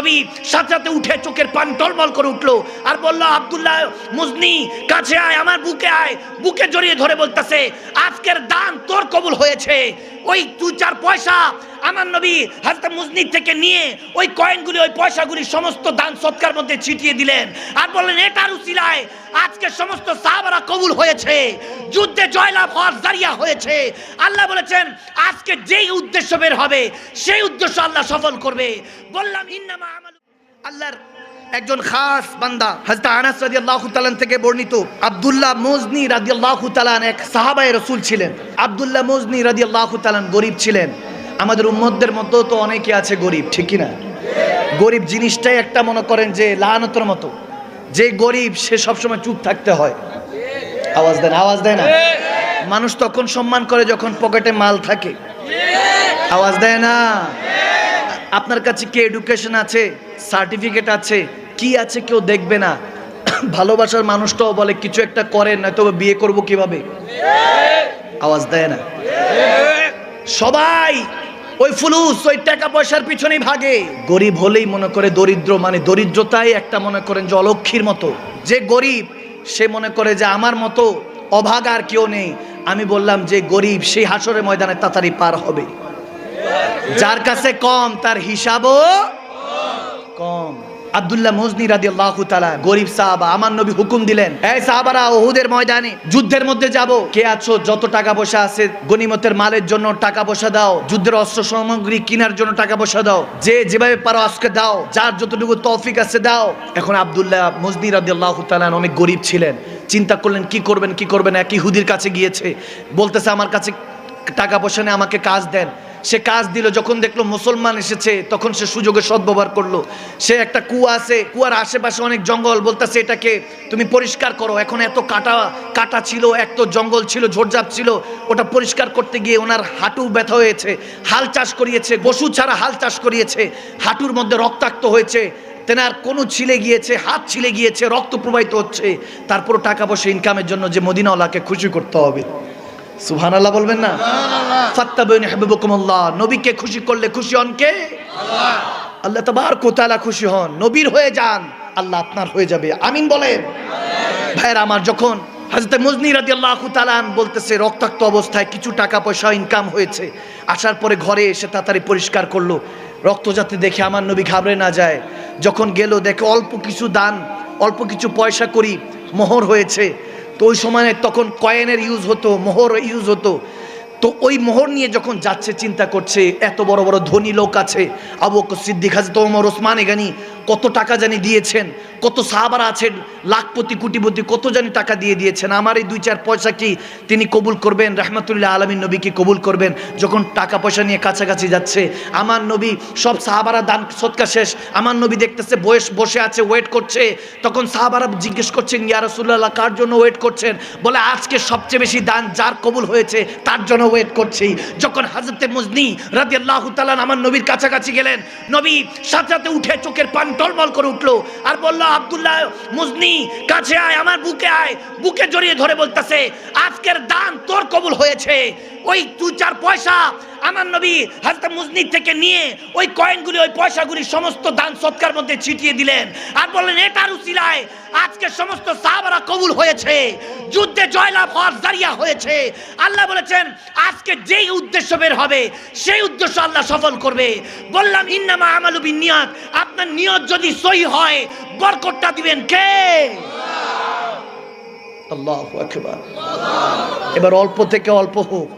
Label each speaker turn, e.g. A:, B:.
A: নবী সাথে উঠে চোখের পান টলমল করে উঠল আর বলল, আবদুল্লাহ মুজনি, কাছে আয়, আমার বুকে আয়। বুকে জড়িয়ে ধরে বলতেছে, আজকের দান তোর কবুল হয়েছে। ওই দু চার পয়সা আমার নবী হাজরত মুজনির থেকে নিয়ে ওই কয়েনগুলি, ওই পয়সাগুলি সমস্ত দান সৎকার মধ্যে ছিটিয়ে দিলেন। আর বললেন এটার উসিলায় আজকে সমস্ত সাহাবারা কবুল হয়েছে। যুদ্ধে জয়লাভ হওয়ার জারিয়া হয়েছে। আল্লাহ বলেছেন, আজকে যেই উদ্দেশ্য বের হবে, সেই উদ্দেশ্য আল্লাহ সফল করবে। বললাম, ইন্নামা আমালু আল্লাহর একজন খাস বান্দা হযরত আনাস রাদিয়াল্লাহু তাআলা থেকে বর্ণিত আব্দুল্লাহ মুজনি রাদিয়াল্লাহু তাআলা এক সাহাবায়ে রাসূল ছিলেন। আব্দুল্লাহ মুজনি রাদিয়াল্লাহু তাআলা গরিব ছিলেন। আমাদের উম্মতদের মতো তো অনেকে আছে গরিব, ঠিক কি না গরিব জিনিসটাই একটা মনে করেন যে লাহানতর মতো। যে গরিব, সে সবসময় চুপ থাকতে হয়। আওয়াজ দেন, আওয়াজ দেয় না? মানুষ তখন সম্মান করে যখন পকেটে মাল থাকে। আওয়াজ দেয় না? আপনার কাছে কি এডুকেশন আছে? সার্টিফিকেট আছে? কি আছে কেউ দেখবে না? ভালোবাসার মানুষটাও বলে, কিছু একটা করেন, নয়তো বিয়ে করব কীভাবে? আওয়াজ দেয় না। সবাই ওই ফুলুস, ওই টাকা পয়সার পিছনেই ভাগে। গরিব হলেই মনে করে দরিদ্র মানে দরিদ্রতাই একটা মনে করেন যে অলক্ষীর মতো। যে গরিব, সে মনে করে যে আমার মতো অভাগ আর কেউ নেই। আমি বললাম যে গরিব, সেই হাসরের ময়দানে তাড়াতাড়ি পার হবে। যার কাছে কম, তার হিসাবও কম। আব্দুল্লাহ মজনি রাদি আল্লাহ তালা গরিব সাহাবা, আমার নবী হুকুম দিলেন, এই সাহাবারা, ওহুদের ময়দানে যুদ্ধের মধ্যে যাব। কে আছো? যত টাকা পয়সা আছে, গনিমতের মালের জন্য টাকা পয়সা দাও। যুদ্ধের অস্ত্র সামগ্রী কেনার জন্য টাকা পয়সা দাও। যে যেভাবে পারো আজকে দাও। যার যতটুকু তৌফিক আছে দাও। এখন আব্দুল্লাহ মজনি রাদি আল্লাহ তালা অনেক গরিব ছিলেন। চিন্তা করলেন, কি করবেন কি করবেন এক ইহুদির কাছে গিয়েছে, বলতেছে, আমার কাছে টাকা পয়সা নেই, আমাকে কাজ দেন। সে কাজ দিল, যখন দেখল মুসলমান এসেছে, তখন সে সুযোগে সদ্ব্যবহার করল। সে একটা কুয়া আছে, কুয়ার আশেপাশে অনেক জঙ্গল, বলতেছে এটাকে তুমি পরিষ্কার করো। এখন এত কাটা কাটা ছিল, এত জঙ্গল ছিল ঝোড়ঝাপ ছিল, ওটা পরিষ্কার করতে গিয়ে ওনার হাঁটু ব্যথা হয়েছে, হাল চাষ করিয়েছে, পশু ছাড়া হাল চাষ করিয়েছে, হাঁটুর মধ্যে রক্তাক্ত হয়েছে, তেনার কোনো ছিলে গিয়েছে, হাত ছিলে গিয়েছে, রক্ত প্রবাহিত হচ্ছে তারপর টাকা পয়সা ইনকামের জন্য যে মদিনাওয়ালাকে খুশি করতে হবে। সুবহান আল্লাহ বলবেন না? হাবিবুকুমুল্লাহ। নবীকে খুশি করলে খুশি হন কে? আল্লাহ। তাবারক ওয়া তাআলা খুশি হন। নবীর হয়ে যান আল্লাহ আপনার হয়ে যাবে। আমিন বলেন। ভাইয়ের আমার যখন হাজরত মুজনি রাদিয়াল্লাহু তাআলা বলতেছে রক্তাক্ত অবস্থায় কিছু টাকা পয়সা ইনকাম হয়েছে আসার পরে ঘরে এসে তাড়াতাড়ি পরিষ্কার করল। রক্ত যাতে দেখে আমার নবী ঘাবড়ে না যায়। যখন গেল দেখে অল্প কিছু দান অল্প কিছু পয়সা করি মোহর হয়েছে। তো ওই সময় তখন কয়েনের ইউজ হতো মোহর ইউজ হতো। তো ওই মোহর নিয়ে যখন যাচ্ছে, চিন্তা করছে, এত বড় বড় ধনী লোক আছে, আবু সিদ্দিক, হাজরত ওমর, ওসমান এগানি কত টাকা জানি দিয়েছেন। কত সাহাবারা আছেন, লাখপতি, কোটিপতি, কত জানি টাকা দিয়ে দিয়েছেন। আমার এই দুই চার পয়সা কি তিনি কবুল করবেন? রহমতুল্লাহ আলমীর নবী কি কবুল করবেন? যখন টাকা পয়সা নিয়ে কাছাকাছি যাচ্ছে, আমার নবী সব সাহাবারা দান সৎকা শেষ। আমার নবী দেখতেছে বয়স, বসে আছে ওয়েট করছে। তখন সাহাবারা জিজ্ঞেস করছেন, ইয়া রাসূলুল্লাহ, কার জন্য ওয়েট করছেন? বলে, আজকে সবচেয়ে বেশি দান যার কবুল হয়েছে, তার জন্য ওয়েট করছি। যখন হাজরতে মুজনি রাদিয়াল্লাহু তাআলা আমার নবীর কাছাকাছি গেলেন, নবী সাথে সাথে উঠে চোখের পান টলমল করে উঠল আর বলল আব্দুল্লাহ মুজনি, কাছে আয়, আমার বুকে আয়। বুকে জড়িয়ে ধরে বলতেছে, আজকের দান তোর কবুল হয়েছে। ওই দু চার পয়সা আমার নবী হাজরত মুজনির থেকে নিয়ে ওই কয়েনগুলি, ওই পয়সাগুলি সমস্ত দান সৎকার মধ্যে ছিটিয়ে দিলেন। আর বললেন এটার উসিলায়, আজকে সমস্ত সাহাবারা কবুল হয়েছে। যুদ্ধে জয়লাভ হওয়ার জারিয়া হয়েছে। আল্লাহ বলেছেন, আজকে যেই উদ্দেশ্য বের হবে, সেই উদ্দেশ্য আল্লাহ সফল করবে। বললাম, ইন্নামা আমালু বিন নিয়াত আপনার নিয়ত যদি সই হয়, বরকতটা দিবেন কে? এবার অল্প থেকে অল্প হোক।